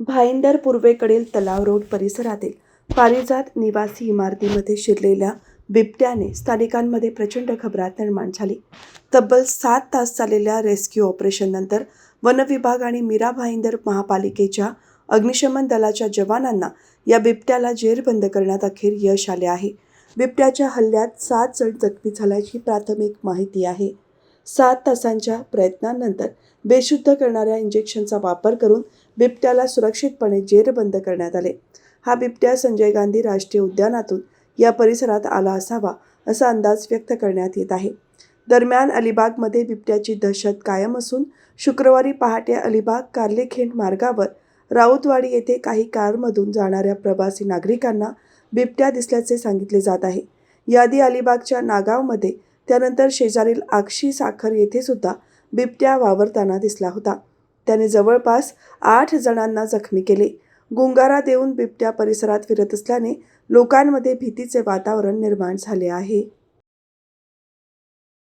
भाईंदर पूर्वेकडील तलाव रोड परिसरातील पारिजात निवासी इमारतीमध्ये शिरलेल्या बिबट्याने स्थानिकांमध्ये प्रचंड घबराट निर्माण झाली. तब्बल सात तास चाललेल्या रेस्क्यू ऑपरेशननंतर वनविभाग आणि मीरा भाईंदर महापालिकेच्या अग्निशमन दलाच्या जवानांना या बिबट्याला जेरबंद करण्यात अखेर यश आले आहे. बिबट्याच्या हल्ल्यात सात जण जखमी झाल्याची प्राथमिक माहिती आहे. सात तासांच्या प्रयत्नांनंतर बेशुद्ध करणाऱ्या इंजेक्शनचा वापर करून बिबट्याला सुरक्षितपणे जेरबंद करण्यात आले. हा बिबट्या संजय गांधी राष्ट्रीय उद्यानातून या परिसरात आला असावा असा अंदाज व्यक्त करण्यात येत आहे. दरम्यान अलिबागमध्ये बिबट्याची दहशत कायम असून शुक्रवारी पहाटे अलिबाग कार्लेखेंड मार्गावर राऊतवाडी येथे काही कारमधून जाणाऱ्या प्रवासी नागरिकांना बिबट्या दिसल्याचे सांगितले जात आहे. यादी अलिबागच्या नागावमध्ये त्यानंतर शेजारील आक्षी साखर येथे सुद्धा बिबट्या वावरताना दिसला होता. त्याने जवळपास आठ जणांना जखमी केले. गुंगारा देऊन बिबट्या परिसरात फिरत असल्याने लोकांमध्ये भीतीचे वातावरण निर्माण झाले आहे.